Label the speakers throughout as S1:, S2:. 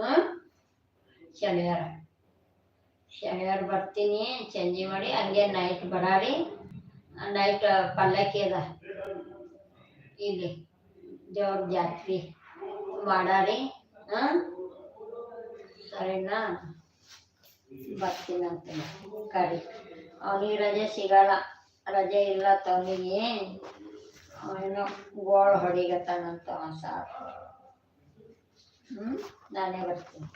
S1: ಹ್ಮ್ ಶನಿವಾರ. ಶನಿವಾರ ಬರ್ತೀನಿ ಸಂಜೆ ಮಾಡಿ, ಹಂಗೆ ನೈಟ್ ಬರಾಡಿ ನೈಟ್ ಪಲ್ಲಕ್ಕಿ ಅದ. ಇಲ್ಲಿ ದೇವ್ರ ಜಾತ್ರೆ ಮಾಡಾರಿ. ಹಾಂ? ಸರಿನಾ? ಬರ್ತೀನಂತ ಕರಿ. ಅವನಿಗೆ ರಜೆ ಸಿಗಲ್ಲ. ರಜೆ ಇಲ್ಲ ತವನಿಗೆ ಅವನು ಗೋಳು ಹೊಡಿಗತ್ತಾನಂತ ಸಾಕು. ಹ್ಞೂ ನಾನೇ ಬರ್ತೀನಿ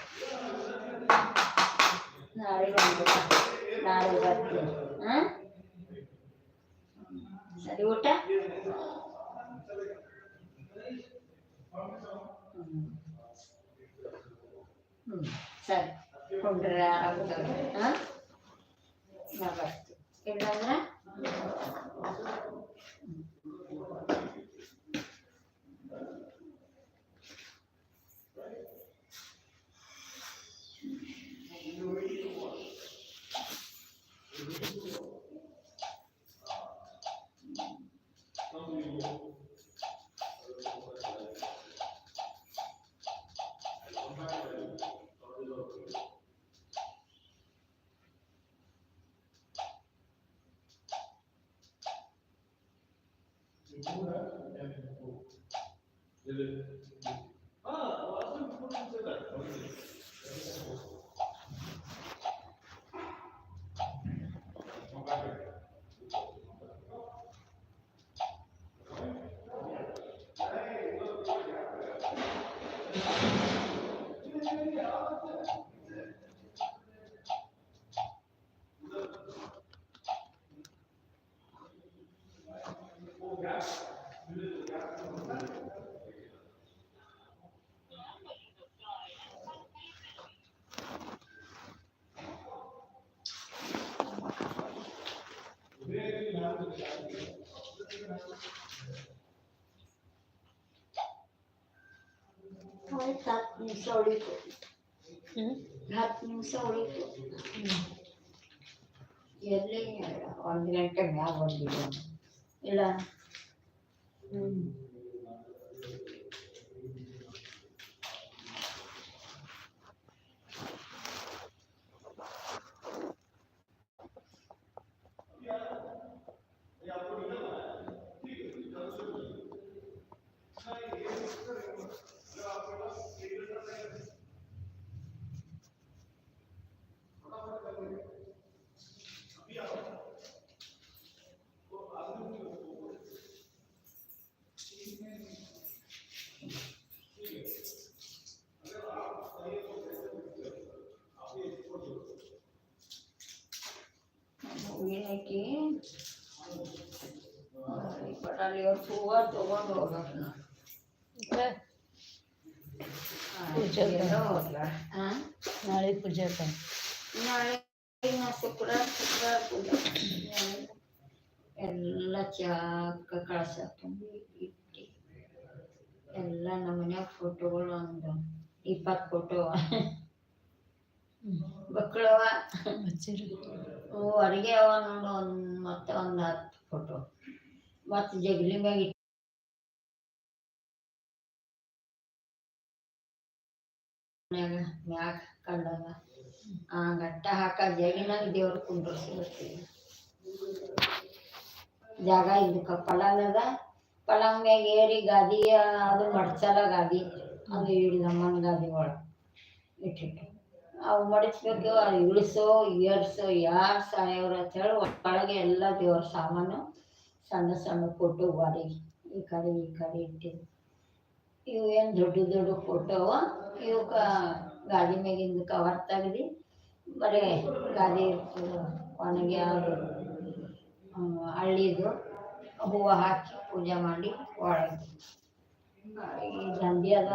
S1: ನಾಳೆ ಬಂದ್ಬಿಡ ನಾಳೆ ಬರ್ತೀನಿ ಹಾಂ ಸರಿ ಊಟ ಹ್ಮ್. ಹ್ಮ್ ಸರಿ ಕೊಂಡ್ರೆ ಆರಾಮದವ್ರು ಹಾಂ ನಾ ಬರ್ತೀನಿ ಇಲ್ಲಾಂದ್ರೆ 아, 뭐 완전 프로젝트가 ಹತ್ತು ನಿಮಿಷ ಉಳಿತು ಹತ್ತು ನಿಮಿಷ ಉಳಿತು ಎಲ್ಲಿ ಒಂದು ಗಂಟೆ ಮ್ಯಾಗ ಬಂದಿಲ್ಲ ಇಲ್ಲ ಹ್ಞೂ ಏನಕ್ಕೆ ಪಟಾಲಿ ಅವ್ರು ಹೂವ ತೊಗೊಂಡು ಹೋಗ್ಬೇಕು ನಾವು
S2: ಪೂಜೆಗೆ.
S1: ಎಲ್ಲೋ ಹೋಗ್ಲಾ? ಆ?
S2: ನಾಳೆ ಪೂಜೆಗೆ
S1: ನಾಳೆ ಇನ್ನ ಶುಕ್ರವಾರ ಶುಕ್ರವಾರ ಪೂಜೆ ಎಲ್ಲ ಚಾಕ ಕಳಸ ತುಂಬಿ ಇಟ್ಟು ಎಲ್ಲ ನಮ್ಮ ಮನ್ಯಾಗ ಫೋಟೋಗಳು ಒಂದು ಇಪ್ಪತ್ತು ಫೋಟೋ ಅವು ಅಡುಗೆ ಅವ ನೋಡು ಒಂದು ಮತ್ತೆ ಒಂದು ಹತ್ತು ಫೋಟೋ ಮತ್ತೆ ಜಗಲಿ ಮ್ಯಾಗ ಮ್ಯಾಗ ಕಂಡದ ಆ ಗಟ್ಟ ಹಾಕ ಜಗಿನಾಗ ದೇವ್ರ ಕುಂಡ್ರಸಿರ್ತೀವಿ ಜಾಗ ಇದಕ್ಕ ಪಲಾನದ ಪಲಾಂಗ್ ಮ್ಯಾಗ ಏರಿ ಗಾದಿ ಅದು ಮಡ್ಚಾರ ಗಾದಿ. ಅದು ಇಡಿ ನಮ್ಮನ ಗಾದಿ ಒಳಗೆ. ಇಟ್ಟಿಟ್ಟು ಅವು ಮಡಿಸ್ಬೇಕು ಅದು ಇಳಿಸೋ, ಏರ್ಸೋ, ಯಾರು ಸಾಯವ್ರ ಅಂತ ಹೇಳಿ ಒಳಗೆ ಎಲ್ಲ ದೇವ್ರ ಸಾಮಾನು ಸಣ್ಣ ಸಣ್ಣ ಫೋಟೋ ಬಾಡಿಗೆ ಈ ಕಡೆ ಈ ಕಡೆ ಇಟ್ಟಿದ್ದು. ಇವು ಏನು ದೊಡ್ಡ ದೊಡ್ಡ ಫೋಟೋ ಇವಕ್ಕ ಗಾಡಿ ಮ್ಯಾಗಿಂದ ಕವರ್ ತೆಗ್ದು ಬರೀ ಗಾಡಿ ಇರ್ತದೆ ಒಣಗಿ ಅದು ಹಳ್ಳಿದು ಹೂವು ಹಾಕಿ ಪೂಜೆ ಮಾಡಿ ಒಳಗೆ. ಈ ದಂಡಿ ಅದ.